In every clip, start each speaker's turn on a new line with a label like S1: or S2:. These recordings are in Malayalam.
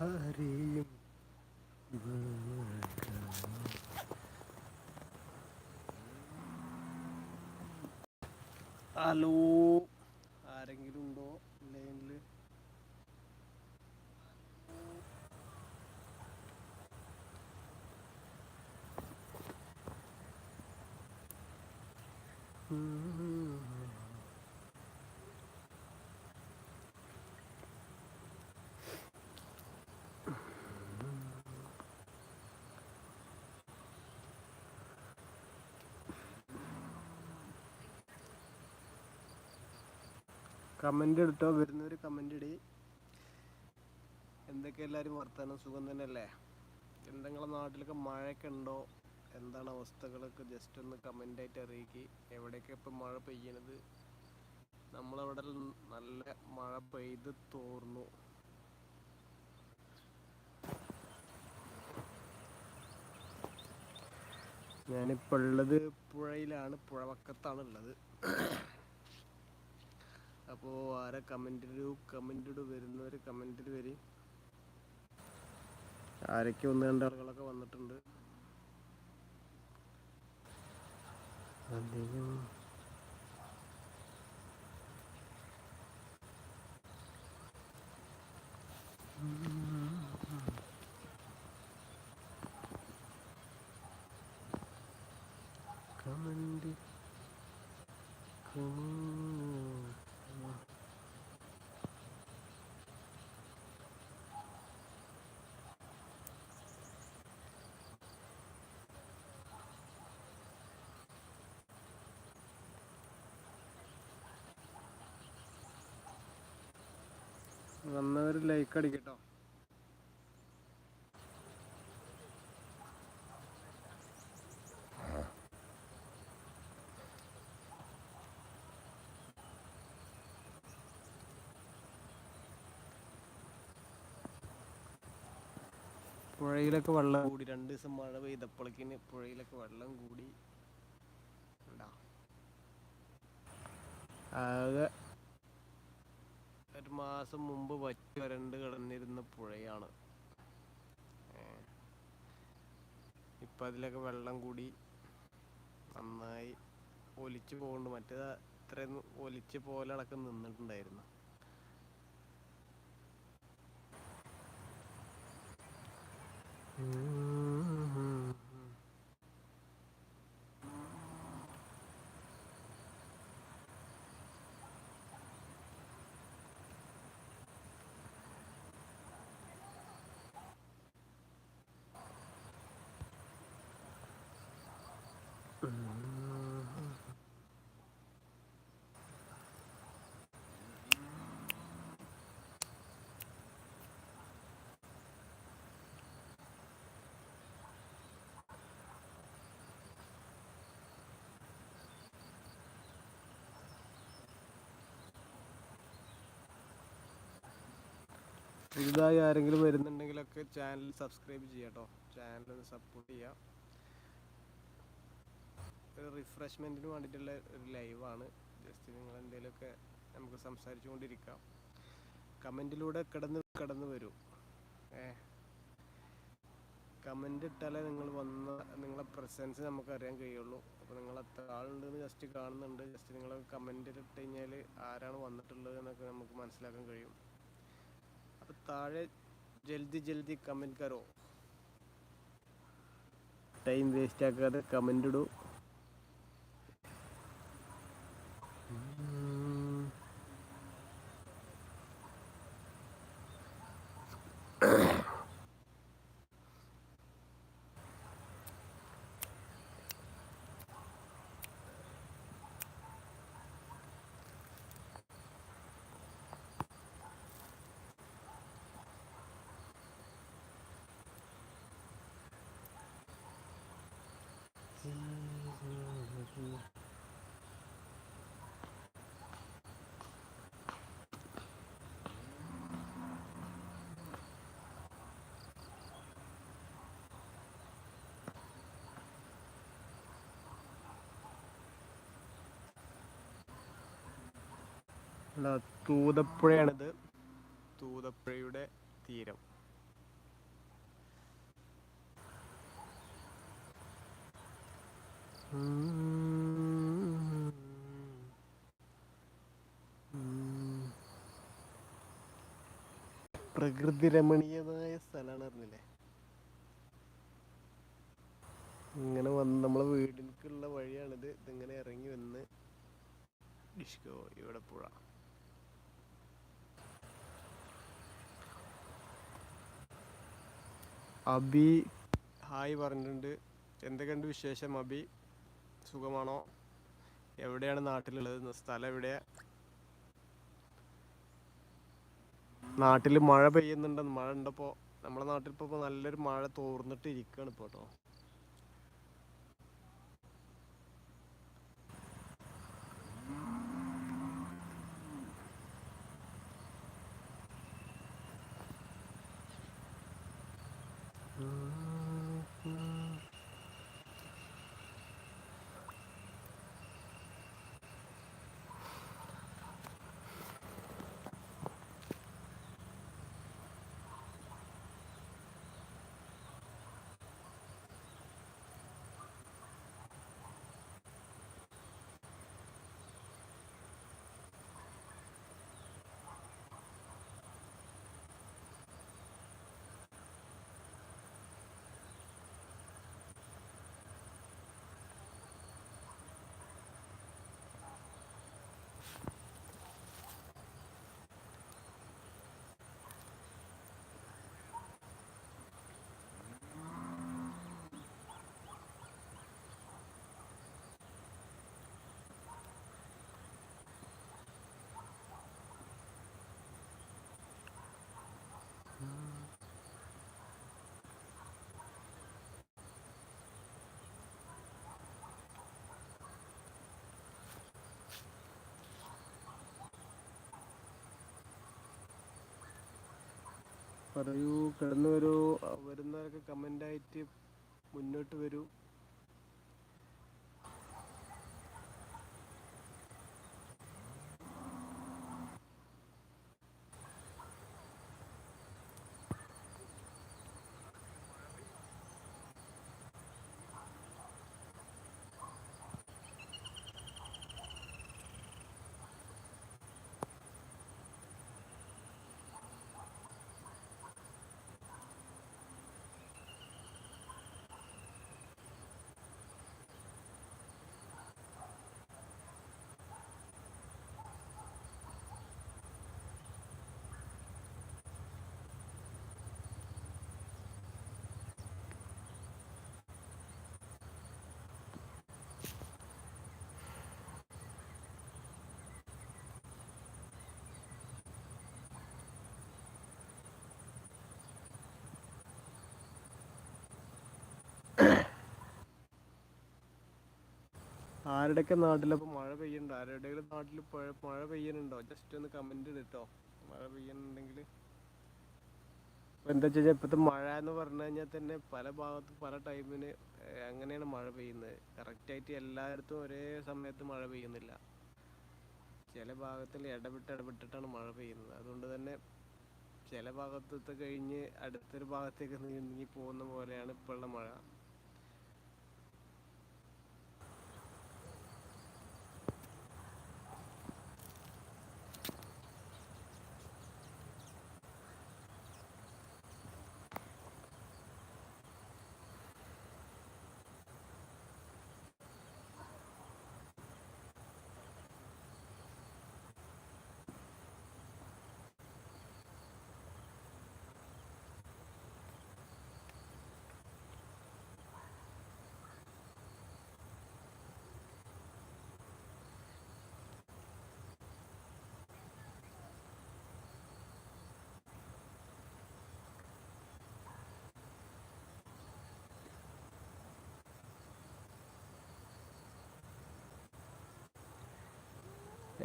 S1: ആരെയും ഹലോ ആരെങ്കിലും ഉണ്ടോ ലൈനിൽ കമന്റ് എടുത്തോ? വരുന്നൊരു കമന്റ് ഇടി. എന്തൊക്കെ എല്ലാരും വർത്താനം? സുഖം തന്നെയല്ലേ? എന്തെങ്കിലും നാട്ടിലൊക്കെ മഴയൊക്കെ ഉണ്ടോ? എന്താണ് അവസ്ഥകളൊക്കെ? ജസ്റ്റ് ഒന്ന് കമന്റ് ആയിട്ട് അറിയിക്ക്. എവിടെയൊക്കെ ഇപ്പം മഴ പെയ്യണത്? നമ്മളവിടെ നല്ല മഴ പെയ്ത് തോർന്നു. ഞാനിപ്പോൾ ഉള്ളത് പുഴയിലാണ്. പുഴവക്കത്താണ് ഉള്ളത് അപ്പോൾ ആരെ കമന്റിൽ കമന്റിട് വരുന്നവർ കമന്റിൽ വരി. ആരൊക്കെ ഒന്ന് രണ്ട് ആളുകളൊക്കെ വന്നിട്ടുണ്ട്. അദ്ദേഹം കമന്റ് വന്നവർ ലൈക്ക് അടിക്കട്ടോ. പുഴയിലൊക്കെ വെള്ളം കൂടി രണ്ട് ദിവസം മഴ പെയ്തപ്പോഴേക്കിന് പുഴയിലൊക്കെ വെള്ളം കൂടി. ആകെ ഒരു മാസം മുമ്പ് വറ്റി വരണ്ട് കിടന്നിരുന്ന പുഴയാണ്. ഇപ്പൊ അതിലൊക്കെ വെള്ളം കൂടി നന്നായി ഒലിച്ചു പോകുന്നുണ്ട് മറ്റേത് അത്രയും ഒലിച്ച് പോലെ അടക്കം നിന്നിട്ടുണ്ടായിരുന്നു പുതുതായി ആരെങ്കിലും വരുന്നുണ്ടെങ്കിലൊക്കെ ചാനൽ സബ്സ്ക്രൈബ് ചെയ്യാട്ടോ. ചാനൽ ഒന്ന് സപ്പോർട്ട് ചെയ്യാം. ഒരു റിഫ്രഷ്മെന്റിന് വേണ്ടിയിട്ടുള്ള ഒരു ലൈവാണ് ജസ്റ്റ് നിങ്ങൾ എന്തെങ്കിലുമൊക്കെ നമുക്ക് സംസാരിച്ചുകൊണ്ടിരിക്കാം. കമന്റിലൂടെ കിടന്ന് കിടന്ന് വരൂ. ഏ? കമന്റ് ഇട്ടാലേ നിങ്ങൾ വന്ന നിങ്ങളെ പ്രസൻസ് നമുക്കറിയാൻ കഴിയുള്ളൂ. അപ്പോൾ നിങ്ങൾ എത്ര ആളുണ്ടെന്ന് ജസ്റ്റ് കാണുന്നുണ്ട്. ജസ്റ്റ് നിങ്ങൾ കമന്റിൽ ഇട്ട് കഴിഞ്ഞാൽ ആരാണ് വന്നിട്ടുള്ളത് എന്നൊക്കെ നമുക്ക് മനസ്സിലാക്കാൻ കഴിയും. താഴെ ജൽദി ജൽദി കമന്റ് കരോ ടൈം വേസ്റ്റ് ആക്കാതെ കമന്റ് ഇടൂ തൂതപ്പുഴയാണിത്. തൂതപ്പുഴയുടെ തീരം. പ്രകൃതി രമണീയമായ സ്ഥലമാണ് അറിഞ്ഞില്ലേ? ഇങ്ങനെ വന്ന് നമ്മളെ വീടിനുള്ള വഴിയാണിത്. ഇതിങ്ങനെ ഇറങ്ങി വന്ന് ഡിഷ്കോ ഇവിടെ പുഴ. അബി ഹായ് പറഞ്ഞിട്ടുണ്ട്. എന്തൊക്കെയുണ്ട് വിശേഷം അബി? സുഖമാണോ? എവിടെയാണ് നാട്ടിലുള്ളത്? സ്ഥലം എവിടെയാ? നാട്ടിൽ മഴ പെയ്യുന്നുണ്ടെന്ന് മഴ ഉണ്ടപ്പോ നമ്മുടെ നാട്ടിൽ ഇപ്പൊ നല്ലൊരു മഴ തോർന്നിട്ട് കേട്ടോ. Mm. പറയൂ. കിടന്നു വരൂ വരുന്നവരൊക്കെ കമന്റ് ആയിട്ട് മുന്നോട്ട് വരൂ. ആരുടെയൊക്കെ നാട്ടിലപ്പോൾ മഴ പെയ്യുന്നുണ്ടോ? ആരുടെയെങ്കിലും നാട്ടിൽ മഴ പെയ്യുന്നുണ്ടോ? ജസ്റ്റ് ഒന്ന് കമന്റ് ഇടട്ടോ മഴ പെയ്യുന്നുണ്ടെങ്കിൽ എന്താ വെച്ചാൽ ഇപ്പോഴത്തെ മഴ എന്ന് പറഞ്ഞു കഴിഞ്ഞാൽ തന്നെ പല ഭാഗത്തും പല ടൈമിന് അങ്ങനെയാണ് മഴ പെയ്യുന്നത്. കറക്റ്റായിട്ട് എല്ലായിടത്തും ഒരേ സമയത്ത് മഴ പെയ്യുന്നില്ല. ചില ഭാഗത്തിൽ ഇടവിട്ട് ഇടവിട്ടിട്ടാണ് മഴ പെയ്യുന്നത്. അതുകൊണ്ട് തന്നെ ചില ഭാഗത്തൊക്കെ കഴിഞ്ഞ് അടുത്തൊരു ഭാഗത്തേക്ക് നീങ്ങി പോകുന്ന പോലെയാണ് ഇപ്പോഴുള്ള മഴ.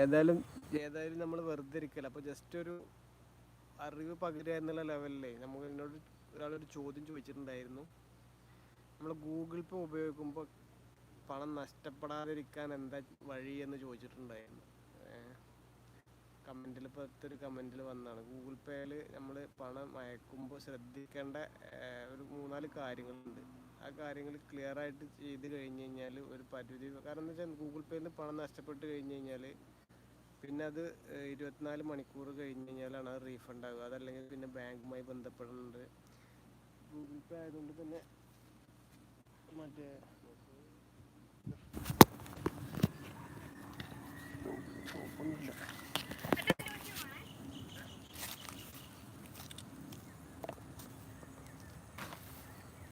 S1: ഏതായാലും ഏതായാലും നമ്മൾ വെറുതെ ഇരിക്കല അപ്പൊ ജസ്റ്റ് ഒരു അറിവ് പകരുക എന്നുള്ള ലെവലിലേ നമുക്ക് എന്നോട് ഒരാളൊരു ചോദ്യം ചോദിച്ചിട്ടുണ്ടായിരുന്നു. നമ്മൾ ഗൂഗിൾ പേ ഉപയോഗിക്കുമ്പോൾ പണം നഷ്ടപ്പെടാതിരിക്കാൻ എന്താ വഴി എന്ന് ചോദിച്ചിട്ടുണ്ടായിരുന്നു. കമന്റിൽ ഇപ്പോഴത്തെ ഒരു കമന്റിൽ വന്നതാണ്. ഗൂഗിൾ പേയിൽ നമ്മൾ പണം അയക്കുമ്പോൾ ശ്രദ്ധിക്കേണ്ട ഒരു മൂന്നാൽ കാര്യങ്ങളുണ്ട്. ആ കാര്യങ്ങൾ ക്ലിയർ ആയിട്ട് ചെയ്ത് കഴിഞ്ഞ് കഴിഞ്ഞാൽ ഒരു പരിധി കാരണം എന്താ വെച്ചാൽ ഗൂഗിൾ പേയിൽ നിന്ന് പണം നഷ്ടപ്പെട്ട് കഴിഞ്ഞ് കഴിഞ്ഞാൽ പിന്നെ അത് ഇരുപത്തിനാല് മണിക്കൂർ കഴിഞ്ഞ് കഴിഞ്ഞാലാണ് അത് റീഫണ്ട് ആവുക. അതല്ലെങ്കിൽ പിന്നെ ബാങ്കുമായി ബന്ധപ്പെടുന്നുണ്ട്. ഗൂഗിൾ പേ ആയതുകൊണ്ട് തന്നെ മറ്റേ ഓപ്പണില്ല